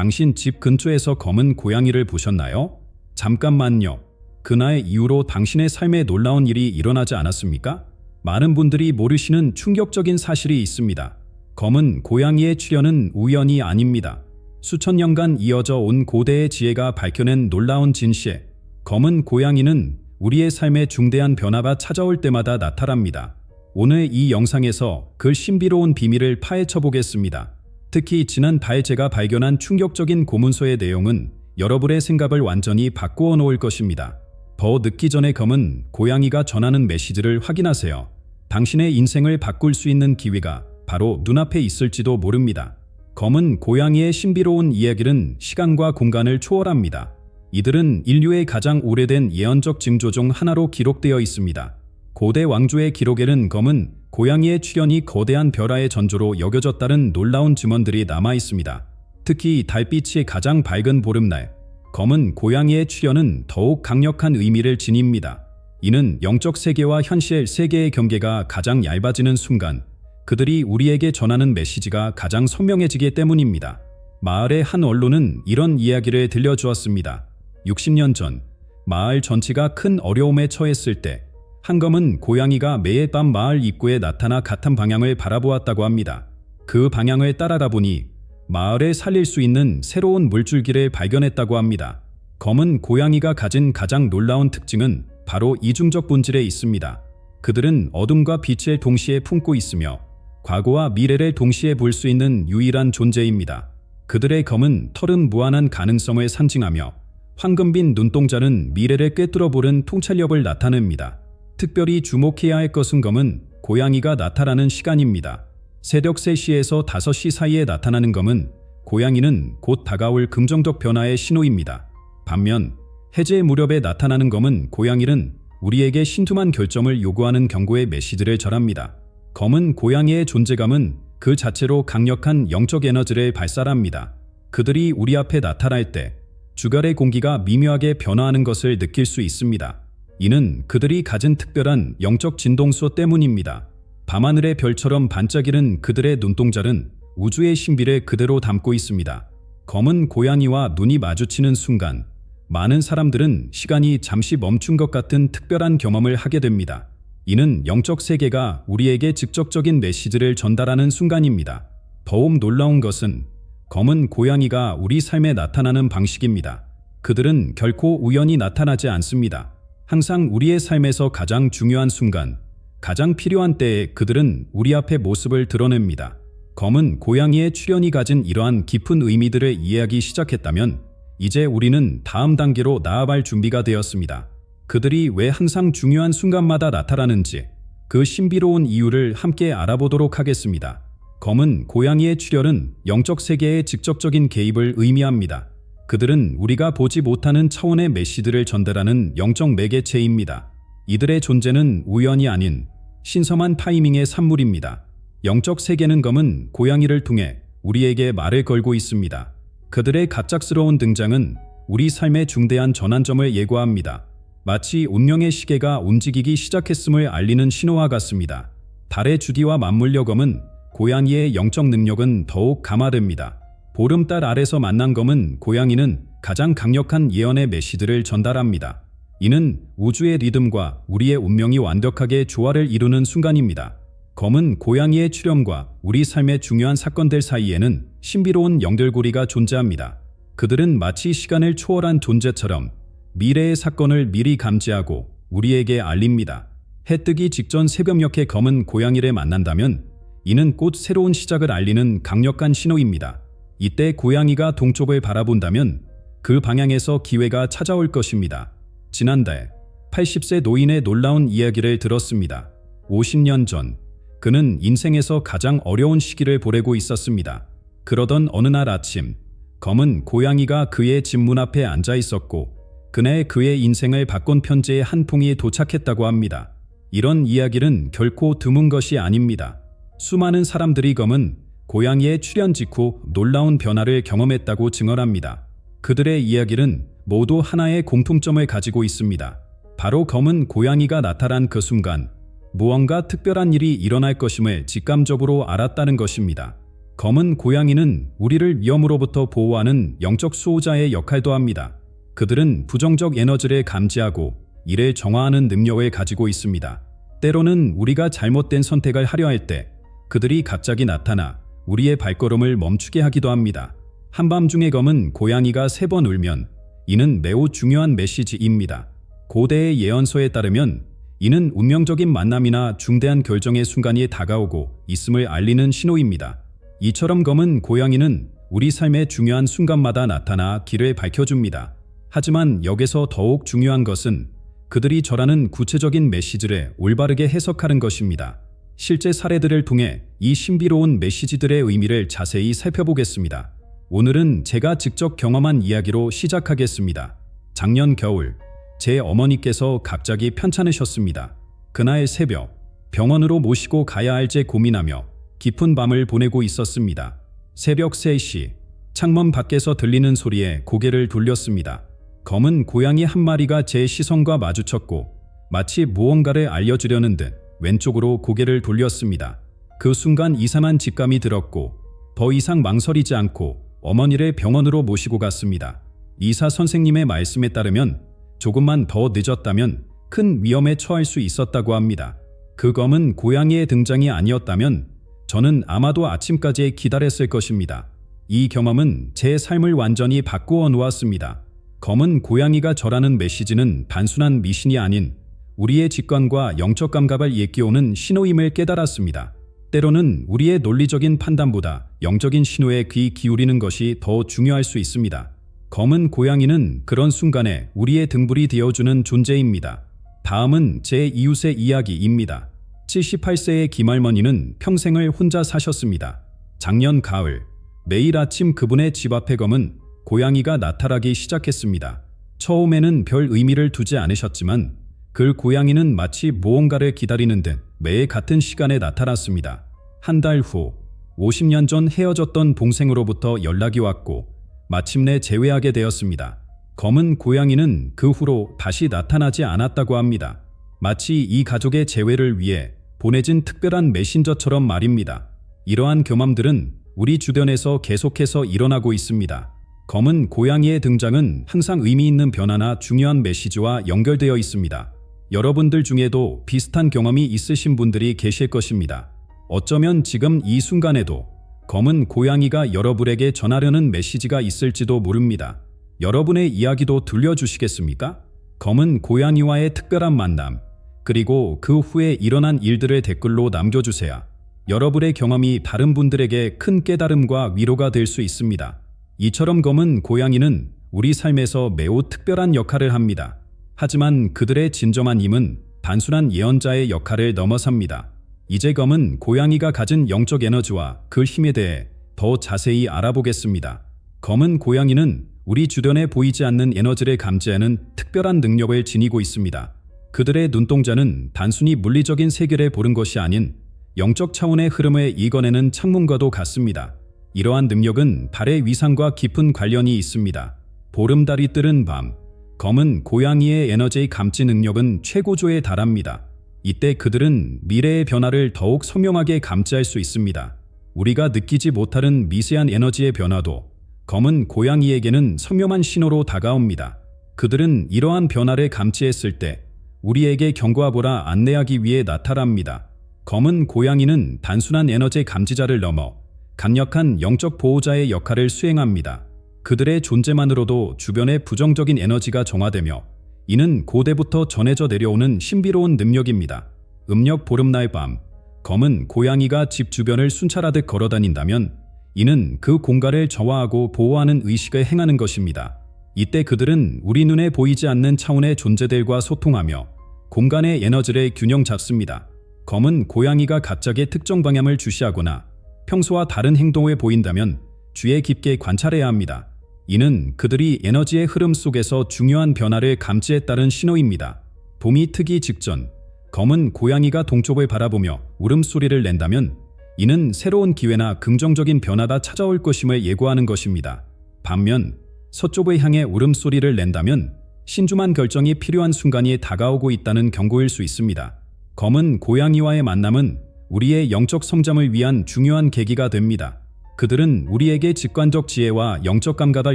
당신 집 근처에서 검은 고양이를 보셨나요? 잠깐만요. 그날 이후로 당신의 삶에 놀라운 일이 일어나지 않았습니까? 많은 분들이 모르시는 충격적인 사실이 있습니다. 검은 고양이의 출현은 우연이 아닙니다. 수천 년간 이어져 온 고대의 지혜가 밝혀낸 놀라운 진실. 검은 고양이는 우리의 삶에 중대한 변화가 찾아올 때마다 나타납니다. 오늘 이 영상에서 그 신비로운 비밀을 파헤쳐 보겠습니다. 특히 지난달 제가 발견한 충격적인 고문서의 내용은 여러분의 생각을 완전히 바꾸어 놓을 것입니다. 더 늦기 전에 검은 고양이가 전하는 메시지를 확인하세요. 당신의 인생을 바꿀 수 있는 기회가 바로 눈앞에 있을지도 모릅니다. 검은 고양이의 신비로운 이야기는 시간과 공간을 초월합니다. 이들은 인류의 가장 오래된 예언적 징조 중 하나로 기록되어 있습니다. 고대 왕조의 기록에는 검은 고양이의 출현이 거대한 별화의 전조로 여겨졌다는 놀라운 증언들이 남아 있습니다. 특히 달빛이 가장 밝은 보름날, 검은 고양이의 출현은 더욱 강력한 의미를 지닙니다. 이는 영적 세계와 현실 세계의 경계가 가장 얇아지는 순간, 그들이 우리에게 전하는 메시지가 가장 선명해지기 때문입니다. 마을의 한 언론은 이런 이야기를 들려주었습니다. 60년 전, 마을 전체가 큰 어려움에 처했을 때, 한검은 고양이가 매일 밤 마을 입구에 나타나 같은 방향을 바라보았다고 합니다. 그 방향을 따라다 보니 마을에 살릴 수 있는 새로운 물줄기를 발견했다고 합니다. 검은 고양이가 가진 가장 놀라운 특징은 바로 이중적 본질에 있습니다. 그들은 어둠과 빛을 동시에 품고 있으며 과거와 미래를 동시에 볼 수 있는 유일한 존재입니다. 그들의 검은 털은 무한한 가능성을 상징하며 황금빈 눈동자는 미래를 꿰뚫어 보는 통찰력을 나타냅니다. 특별히 주목해야 할 것은 검은 고양이가 나타나는 시간입니다. 새벽 3시에서 5시 사이에 나타나는 검은 고양이는 곧 다가올 긍정적 변화의 신호입니다. 반면 해제 무렵에 나타나는 검은 고양이는 우리에게 신tum한 결정을 요구하는 경고의 메시지를 전합니다. 검은 고양이의 존재감은 그 자체로 강력한 영적 에너지를 발산합니다. 그들이 우리 앞에 나타날 때 주변의 공기가 미묘하게 변화하는 것을 느낄 수 있습니다. 이는 그들이 가진 특별한 영적 진동수 때문입니다. 밤하늘의 별처럼 반짝이는 그들의 눈동자는 우주의 신비를 그대로 담고 있습니다. 검은 고양이와 눈이 마주치는 순간 많은 사람들은 시간이 잠시 멈춘 것 같은 특별한 경험을 하게 됩니다. 이는 영적 세계가 우리에게 직접적인 메시지를 전달하는 순간입니다. 더욱 놀라운 것은 검은 고양이가 우리 삶에 나타나는 방식입니다. 그들은 결코 우연히 나타나지 않습니다. 항상 우리의 삶에서 가장 중요한 순간, 가장 필요한 때에 그들은 우리 앞에 모습을 드러냅니다. 검은 고양이의 출현이 가진 이러한 깊은 의미들을 이해하기 시작했다면 이제 우리는 다음 단계로 나아갈 준비가 되었습니다. 그들이 왜 항상 중요한 순간마다 나타나는지 그 신비로운 이유를 함께 알아보도록 하겠습니다. 검은 고양이의 출현은 영적 세계의 직접적인 개입을 의미합니다. 그들은 우리가 보지 못하는 차원의 메시지를 전달하는 영적 매개체입니다. 이들의 존재는 우연이 아닌 신성한 타이밍의 산물입니다. 영적 세계는 검은 고양이를 통해 우리에게 말을 걸고 있습니다. 그들의 갑작스러운 등장은 우리 삶의 중대한 전환점을 예고합니다. 마치 운명의 시계가 움직이기 시작했음을 알리는 신호와 같습니다. 달의 주기와 맞물려 검은 고양이의 영적 능력은 더욱 강화됩니다. 보름달 아래서 만난 검은 고양이는 가장 강력한 예언의 메시지를 전달합니다. 이는 우주의 리듬과 우리의 운명이 완벽하게 조화를 이루는 순간입니다. 검은 고양이의 출현과 우리 삶의 중요한 사건들 사이에는 신비로운 연결고리가 존재합니다. 그들은 마치 시간을 초월한 존재처럼 미래의 사건을 미리 감지하고 우리에게 알립니다. 해 뜨기 직전 새벽녘에 검은 고양이를 만난다면 이는 곧 새로운 시작을 알리는 강력한 신호입니다. 이때 고양이가 동쪽을 바라본다면 그 방향에서 기회가 찾아올 것입니다. 지난달 80세 노인의 놀라운 이야기를 들었습니다. 50년 전 그는 인생에서 가장 어려운 시기를 보내고 있었습니다. 그러던 어느 날 아침 검은 고양이가 그의 집 문 앞에 앉아 있었고 그날 그의 인생을 바꾼 편지의 한 통이 도착했다고 합니다. 이런 이야기는 결코 드문 것이 아닙니다. 수많은 사람들이 검은 고양이의 출현 직후 놀라운 변화를 경험했다고 증언합니다. 그들의 이야기는 모두 하나의 공통점을 가지고 있습니다. 바로 검은 고양이가 나타난 그 순간 무언가 특별한 일이 일어날 것임을 직감적으로 알았다는 것입니다. 검은 고양이는 우리를 위험으로부터 보호하는 영적 수호자의 역할도 합니다. 그들은 부정적 에너지를 감지하고 이를 정화하는 능력을 가지고 있습니다. 때로는 우리가 잘못된 선택을 하려 할 때 그들이 갑자기 나타나 우리의 발걸음을 멈추게 하기도 합니다. 한밤중에 검은 고양이가 세 번 울면 이는 매우 중요한 메시지입니다. 고대의 예언서에 따르면 이는 운명적인 만남이나 중대한 결정의 순간이 다가오고 있음을 알리는 신호입니다. 이처럼 검은 고양이는 우리 삶의 중요한 순간마다 나타나 길을 밝혀줍니다. 하지만 여기서 더욱 중요한 것은 그들이 절하는 구체적인 메시지를 올바르게 해석하는 것입니다. 실제 사례들을 통해 이 신비로운 메시지들의 의미를 자세히 살펴보겠습니다. 오늘은 제가 직접 경험한 이야기로 시작하겠습니다. 작년 겨울, 제 어머니께서 갑자기 편찮으셨습니다. 그날 새벽, 병원으로 모시고 가야 할지 고민하며 깊은 밤을 보내고 있었습니다. 새벽 3시, 창문 밖에서 들리는 소리에 고개를 돌렸습니다. 검은 고양이 한 마리가 제 시선과 마주쳤고 마치 무언가를 알려주려는 듯 왼쪽으로 고개를 돌렸습니다. 그 순간 이상한 직감이 들었고 더 이상 망설이지 않고 어머니를 병원으로 모시고 갔습니다. 의사 선생님의 말씀에 따르면 조금만 더 늦었다면 큰 위험에 처할 수 있었다고 합니다. 그 검은 고양이의 등장이 아니었다면 저는 아마도 아침까지 기다렸을 것입니다. 이 경험은 제 삶을 완전히 바꾸어 놓았습니다. 검은 고양이가 절하는 메시지는 단순한 미신이 아닌 우리의 직관과 영적 감각을 예끼오는 신호임을 깨달았습니다. 때로는 우리의 논리적인 판단보다 영적인 신호에 귀 기울이는 것이 더 중요할 수 있습니다. 검은 고양이는 그런 순간에 우리의 등불이 되어주는 존재입니다. 다음은 제 이웃의 이야기입니다. 78세의 김할머니는 평생을 혼자 사셨습니다. 작년 가을, 매일 아침 그분의 집 앞에 검은 고양이가 나타나기 시작했습니다. 처음에는 별 의미를 두지 않으셨지만 그 고양이는 마치 무언가를 기다리는 듯 매일 같은 시간에 나타났습니다. 한 달 후, 50년 전 헤어졌던 동생으로부터 연락이 왔고 마침내 재회하게 되었습니다. 검은 고양이는 그 후로 다시 나타나지 않았다고 합니다. 마치 이 가족의 재회를 위해 보내진 특별한 메신저처럼 말입니다. 이러한 경험들은 우리 주변에서 계속해서 일어나고 있습니다. 검은 고양이의 등장은 항상 의미 있는 변화나 중요한 메시지와 연결되어 있습니다. 여러분들 중에도 비슷한 경험이 있으신 분들이 계실 것입니다. 어쩌면 지금 이 순간에도 검은 고양이가 여러분에게 전하려는 메시지가 있을지도 모릅니다. 여러분의 이야기도 들려주시겠습니까? 검은 고양이와의 특별한 만남, 그리고 그 후에 일어난 일들을 댓글로 남겨주세요. 여러분의 경험이 다른 분들에게 큰 깨달음과 위로가 될 수 있습니다. 이처럼 검은 고양이는 우리 삶에서 매우 특별한 역할을 합니다. 하지만 그들의 진정한 힘은 단순한 예언자의 역할을 넘어섭니다. 이제 검은 고양이가 가진 영적 에너지와 그 힘에 대해 더 자세히 알아보겠습니다. 검은 고양이는 우리 주변에 보이지 않는 에너지를 감지하는 특별한 능력을 지니고 있습니다. 그들의 눈동자는 단순히 물리적인 세계를 보는 것이 아닌 영적 차원의 흐름을 이겨내는 창문과도 같습니다. 이러한 능력은 달의 위상과 깊은 관련이 있습니다. 보름달이 뜨는 밤, 검은 고양이의 에너지 감지 능력은 최고조에 달합니다. 이때 그들은 미래의 변화를 더욱 선명하게 감지할 수 있습니다. 우리가 느끼지 못하는 미세한 에너지의 변화도 검은 고양이에게는 선명한 신호로 다가옵니다. 그들은 이러한 변화를 감지했을 때 우리에게 경고하보라 안내하기 위해 나타납니다. 검은 고양이는 단순한 에너지 감지자를 넘어 강력한 영적 보호자의 역할을 수행합니다. 그들의 존재만으로도 주변의 부정적인 에너지가 정화되며 이는 고대부터 전해져 내려오는 신비로운 능력입니다. 음력 보름날 밤, 검은 고양이가 집 주변을 순찰하듯 걸어다닌다면 이는 그 공간을 저하하고 보호하는 의식을 행하는 것입니다. 이때 그들은 우리 눈에 보이지 않는 차원의 존재들과 소통하며 공간의 에너지를 균형 잡습니다. 검은 고양이가 갑자기 특정 방향을 주시하거나 평소와 다른 행동을 보인다면 주의 깊게 관찰해야 합니다. 이는 그들이 에너지의 흐름 속에서 중요한 변화를 감지했다는 신호입니다. 봄이 트기 직전 검은 고양이가 동쪽을 바라보며 울음소리를 낸다면 이는 새로운 기회나 긍정적인 변화가 찾아올 것임을 예고하는 것입니다. 반면 서쪽을 향해 울음소리를 낸다면 신중한 결정이 필요한 순간이 다가오고 있다는 경고일 수 있습니다. 검은 고양이와의 만남은 우리의 영적 성장을 위한 중요한 계기가 됩니다. 그들은 우리에게 직관적 지혜와 영적 감각을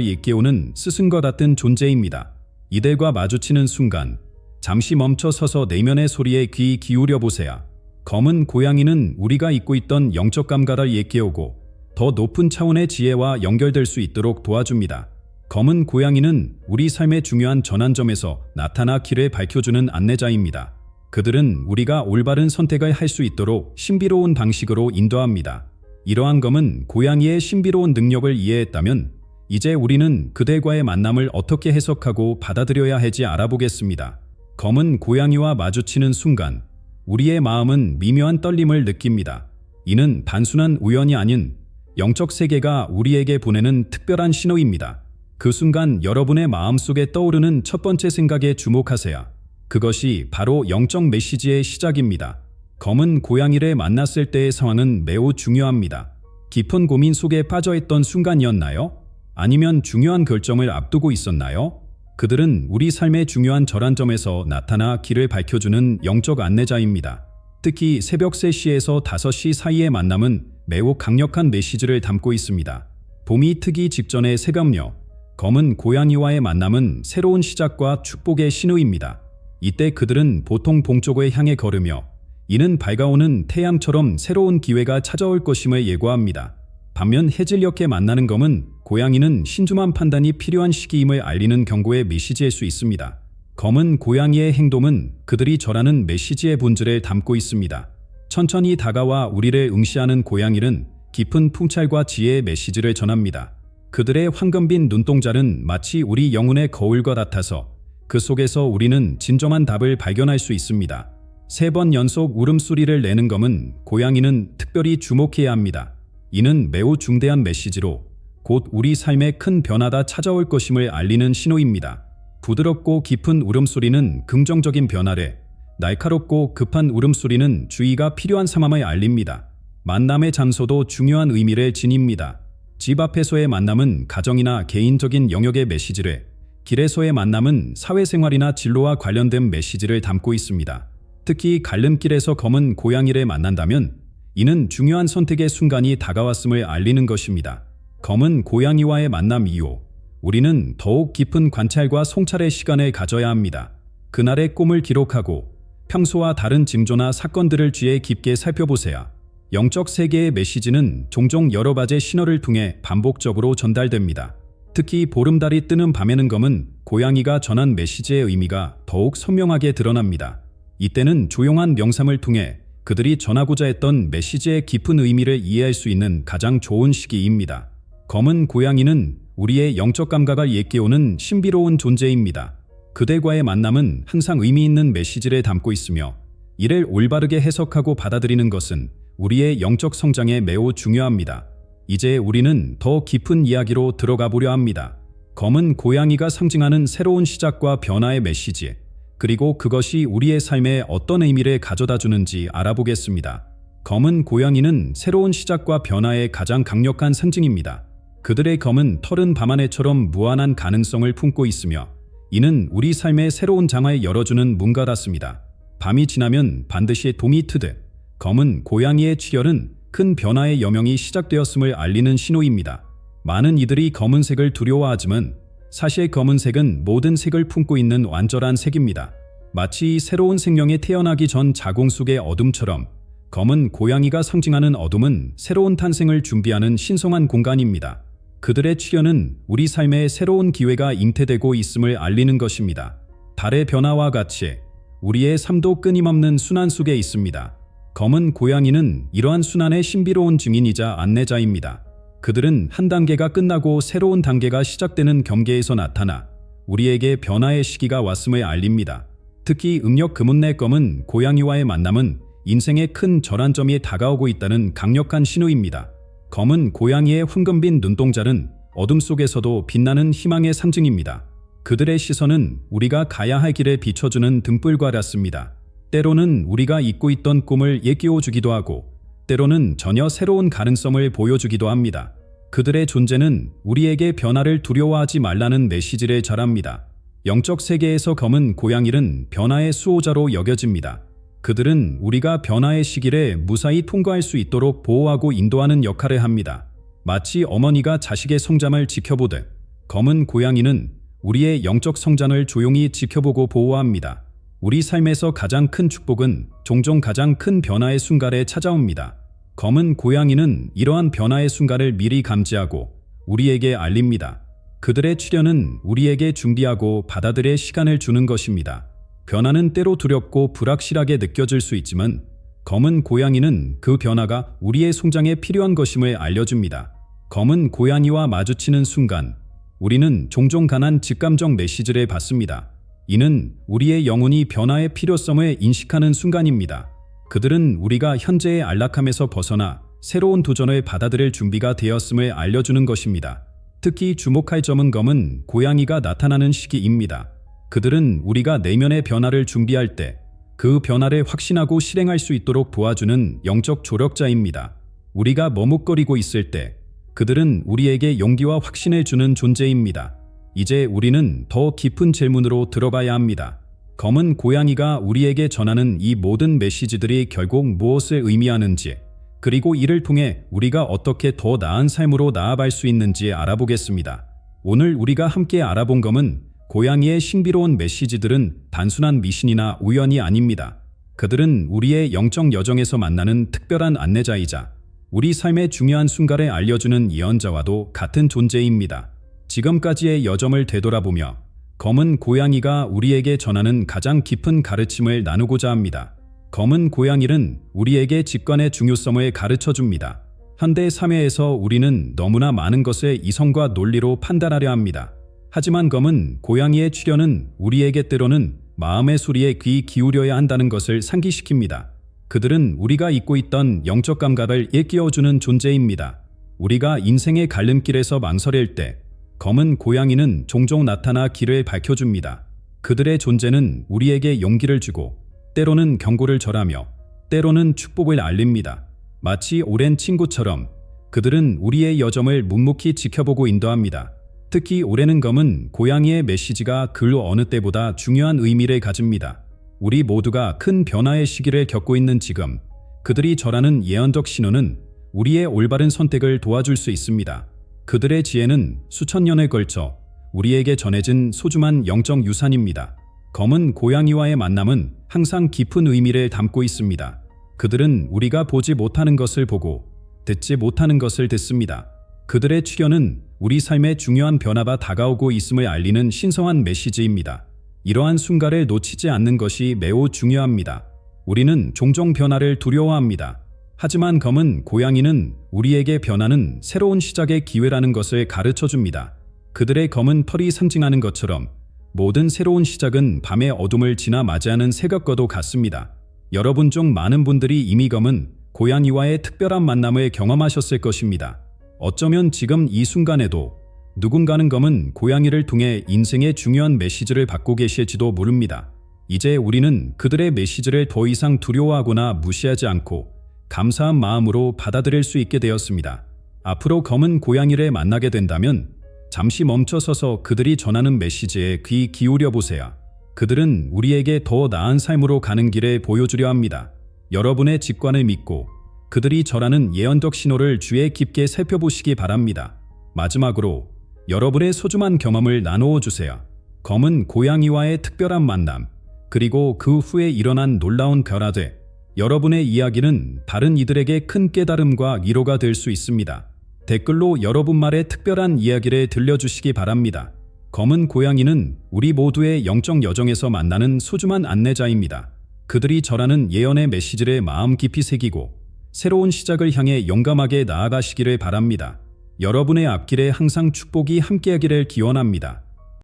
일깨우는 스승과 같은 존재입니다. 이들과 마주치는 순간 잠시 멈춰 서서 내면의 소리에 귀 기울여 보세요. 검은 고양이는 우리가 잊고 있던 영적 감각을 일깨우고 더 높은 차원의 지혜와 연결될 수 있도록 도와줍니다. 검은 고양이는 우리 삶의 중요한 전환점에서 나타나 길을 밝혀주는 안내자입니다. 그들은 우리가 올바른 선택을 할 수 있도록 신비로운 방식으로 인도합니다. 이러한 검은 고양이의 신비로운 능력을 이해했다면 이제 우리는 그들과의 만남을 어떻게 해석하고 받아들여야 할지 알아보겠습니다. 검은 고양이와 마주치는 순간 우리의 마음은 미묘한 떨림을 느낍니다. 이는 단순한 우연이 아닌 영적 세계가 우리에게 보내는 특별한 신호입니다. 그 순간 여러분의 마음속에 떠오르는 첫 번째 생각에 주목하세요. 그것이 바로 영적 메시지의 시작입니다. 검은 고양이를 만났을 때의 상황은 매우 중요합니다. 깊은 고민 속에 빠져있던 순간이었나요? 아니면 중요한 결정을 앞두고 있었나요? 그들은 우리 삶의 중요한 절한점에서 나타나 길을 밝혀주는 영적 안내자입니다. 특히 새벽 3시에서 5시 사이의 만남은 매우 강력한 메시지를 담고 있습니다. 봄이 트기 직전의 새감녀, 검은 고양이와의 만남은 새로운 시작과 축복의 신호입니다. 이때 그들은 보통 봉쪽을 향해 걸으며 이는 밝아오는 태양처럼 새로운 기회가 찾아올 것임을 예고합니다. 반면 해질녘에 만나는 검은 고양이는 신중한 판단이 필요한 시기임을 알리는 경고의 메시지일 수 있습니다. 검은 고양이의 행동은 그들이 절하는 메시지의 본질을 담고 있습니다. 천천히 다가와 우리를 응시하는 고양이는 깊은 풍찰과 지혜의 메시지를 전합니다. 그들의 황금빛 눈동자는 마치 우리 영혼의 거울과 같아서 그 속에서 우리는 진정한 답을 발견할 수 있습니다. 세 번 연속 울음소리를 내는 검은 고양이는 특별히 주목해야 합니다. 이는 매우 중대한 메시지로 곧 우리 삶에 큰 변화가 찾아올 것임을 알리는 신호입니다. 부드럽고 깊은 울음소리는 긍정적인 변화를, 날카롭고 급한 울음소리는 주의가 필요한 상황을 알립니다. 만남의 장소도 중요한 의미를 지닙니다. 집 앞에서의 만남은 가정이나 개인적인 영역의 메시지를, 길에서의 만남은 사회생활이나 진로와 관련된 메시지를 담고 있습니다. 특히 갈림길에서 검은 고양이를 만난다면 이는 중요한 선택의 순간이 다가왔음을 알리는 것입니다. 검은 고양이와의 만남 이후 우리는 더욱 깊은 관찰과 송찰의 시간을 가져야 합니다. 그날의 꿈을 기록하고 평소와 다른 징조나 사건들을 쥐에 깊게 살펴보세요. 영적 세계의 메시지는 종종 여러 가지 신호를 통해 반복적으로 전달됩니다. 특히 보름달이 뜨는 밤에는 검은 고양이가 전한 메시지의 의미가 더욱 선명하게 드러납니다. 이때는 조용한 명상을 통해 그들이 전하고자 했던 메시지의 깊은 의미를 이해할 수 있는 가장 좋은 시기입니다. 검은 고양이는 우리의 영적 감각을 일깨우는 신비로운 존재입니다. 그들과의 만남은 항상 의미 있는 메시지를 담고 있으며 이를 올바르게 해석하고 받아들이는 것은 우리의 영적 성장에 매우 중요합니다. 이제 우리는 더 깊은 이야기로 들어가 보려 합니다. 검은 고양이가 상징하는 새로운 시작과 변화의 메시지, 그리고 그것이 우리의 삶에 어떤 의미를 가져다 주는지 알아보겠습니다. 검은 고양이는 새로운 시작과 변화의 가장 강력한 상징입니다. 그들의 검은 털은 밤하늘처럼 무한한 가능성을 품고 있으며 이는 우리 삶의 새로운 장을 열어주는 문 같았습니다. 밤이 지나면 반드시 동이 트듯 검은 고양이의 취열은 큰 변화의 여명이 시작되었음을 알리는 신호입니다. 많은 이들이 검은색을 두려워하지만 사실 검은색은 모든 색을 품고 있는 완전한 색입니다. 마치 새로운 생명이 태어나기 전 자궁 속의 어둠처럼 검은 고양이가 상징하는 어둠은 새로운 탄생을 준비하는 신성한 공간입니다. 그들의 취현은 우리 삶에 새로운 기회가 잉태되고 있음을 알리는 것입니다. 달의 변화와 같이 우리의 삶도 끊임없는 순환 속에 있습니다. 검은 고양이는 이러한 순환의 신비로운 증인이자 안내자입니다. 그들은 한 단계가 끝나고 새로운 단계가 시작되는 경계에서 나타나 우리에게 변화의 시기가 왔음을 알립니다. 특히 음력 금운내 검은 고양이와의 만남은 인생의 큰 절한점이 다가오고 있다는 강력한 신호입니다. 검은 고양이의 황금빛 눈동자는 어둠 속에서도 빛나는 희망의 상징입니다. 그들의 시선은 우리가 가야 할 길에 비춰주는 등불과 같습니다. 때로는 우리가 잊고 있던 꿈을 예끼워주기도 하고, 때로는 전혀 새로운 가능성을 보여주기도 합니다. 그들의 존재는 우리에게 변화를 두려워하지 말라는 메시지를 전합니다. 영적 세계에서 검은 고양이는 변화의 수호자로 여겨집니다. 그들은 우리가 변화의 시기를 무사히 통과할 수 있도록 보호하고 인도하는 역할을 합니다. 마치 어머니가 자식의 성장을 지켜보듯 검은 고양이는 우리의 영적 성장을 조용히 지켜보고 보호합니다. 우리 삶에서 가장 큰 축복은 종종 가장 큰 변화의 순간에 찾아옵니다. 검은 고양이는 이러한 변화의 순간을 미리 감지하고 우리에게 알립니다. 그들의 출현은 우리에게 준비하고 받아들일 시간을 주는 것입니다. 변화는 때로 두렵고 불확실하게 느껴질 수 있지만 검은 고양이는 그 변화가 우리의 성장에 필요한 것임을 알려줍니다. 검은 고양이와 마주치는 순간 우리는 종종 강한 직감적 메시지를 받습니다. 이는 우리의 영혼이 변화의 필요성을 인식하는 순간입니다. 그들은 우리가 현재의 안락함에서 벗어나 새로운 도전을 받아들일 준비가 되었음을 알려주는 것입니다. 특히 주목할 점은 검은 고양이가 나타나는 시기입니다. 그들은 우리가 내면의 변화를 준비할 때 그 변화를 확신하고 실행할 수 있도록 도와주는 영적 조력자입니다. 우리가 머뭇거리고 있을 때 그들은 우리에게 용기와 확신을 주는 존재입니다. 이제 우리는 더 깊은 질문으로 들어가야 합니다. 검은 고양이가 우리에게 전하는 이 모든 메시지들이 결국 무엇을 의미하는지, 그리고 이를 통해 우리가 어떻게 더 나은 삶으로 나아갈 수 있는지 알아보겠습니다. 오늘 우리가 함께 알아본 검은 고양이의 신비로운 메시지들은 단순한 미신이나 우연이 아닙니다. 그들은 우리의 영적 여정에서 만나는 특별한 안내자이자 우리 삶의 중요한 순간에 알려주는 예언자와도 같은 존재입니다. 지금까지의 여정을 되돌아보며 검은 고양이가 우리에게 전하는 가장 깊은 가르침을 나누고자 합니다. 검은 고양이는 우리에게 직관의 중요성을 가르쳐 줍니다. 현대 사회에서 우리는 너무나 많은 것을 이성과 논리로 판단하려 합니다. 하지만 검은 고양이의 출현은 우리에게 때로는 마음의 소리에 귀 기울여야 한다는 것을 상기시킵니다. 그들은 우리가 잊고 있던 영적 감각을 일깨워주는 존재입니다. 우리가 인생의 갈림길에서 망설일 때 검은 고양이는 종종 나타나 길을 밝혀줍니다. 그들의 존재는 우리에게 용기를 주고 때로는 경고를 절하며 때로는 축복을 알립니다. 마치 오랜 친구처럼 그들은 우리의 여정을 묵묵히 지켜보고 인도합니다. 특히 올해는 검은 고양이의 메시지가 그 어느 때보다 중요한 의미를 가집니다. 우리 모두가 큰 변화의 시기를 겪고 있는 지금 그들이 절하는 예언적 신호는 우리의 올바른 선택을 도와줄 수 있습니다. 그들의 지혜는 수천 년에 걸쳐 우리에게 전해진 소중한 영적 유산입니다. 검은 고양이와의 만남은 항상 깊은 의미를 담고 있습니다. 그들은 우리가 보지 못하는 것을 보고 듣지 못하는 것을 듣습니다. 그들의 출현은 우리 삶의 중요한 변화가 다가오고 있음을 알리는 신성한 메시지입니다. 이러한 순간을 놓치지 않는 것이 매우 중요합니다. 우리는 종종 변화를 두려워합니다. 하지만 검은 고양이는 우리에게 변화는 새로운 시작의 기회라는 것을 가르쳐 줍니다. 그들의 검은 털이 상징하는 것처럼 모든 새로운 시작은 밤의 어둠을 지나 맞이하는 새벽과도 같습니다. 여러분 중 많은 분들이 이미 검은 고양이와의 특별한 만남을 경험하셨을 것입니다. 어쩌면 지금 이 순간에도 누군가는 검은 고양이를 통해 인생의 중요한 메시지를 받고 계실지도 모릅니다. 이제 우리는 그들의 메시지를 더 이상 두려워하거나 무시하지 않고 감사한 마음으로 받아들일 수 있게 되었습니다. 앞으로 검은 고양이를 만나게 된다면 잠시 멈춰서서 그들이 전하는 메시지에 귀 기울여 보세요. 그들은 우리에게 더 나은 삶으로 가는 길을 보여주려 합니다. 여러분의 직관을 믿고 그들이 전하는 예언적 신호를 주의 깊게 살펴보시기 바랍니다. 마지막으로 여러분의 소중한 경험을 나누어 주세요. 검은 고양이와의 특별한 만남, 그리고 그 후에 일어난 놀라운 변화돼 여러분의 이야기는 다른 이들에게 큰 깨달음과 위로가 될 수 있습니다. 댓글로 여러분 말의 특별한 이야기를 들려주시기 바랍니다. 검은 고양이는 우리 모두의 영적 여정에서 만나는 소중한 안내자입니다. 그들이 전하는 예언의 메시지를 마음 깊이 새기고 새로운 시작을 향해 용감하게 나아가시기를 바랍니다. 여러분의 앞길에 항상 축복이 함께하기를 기원합니다.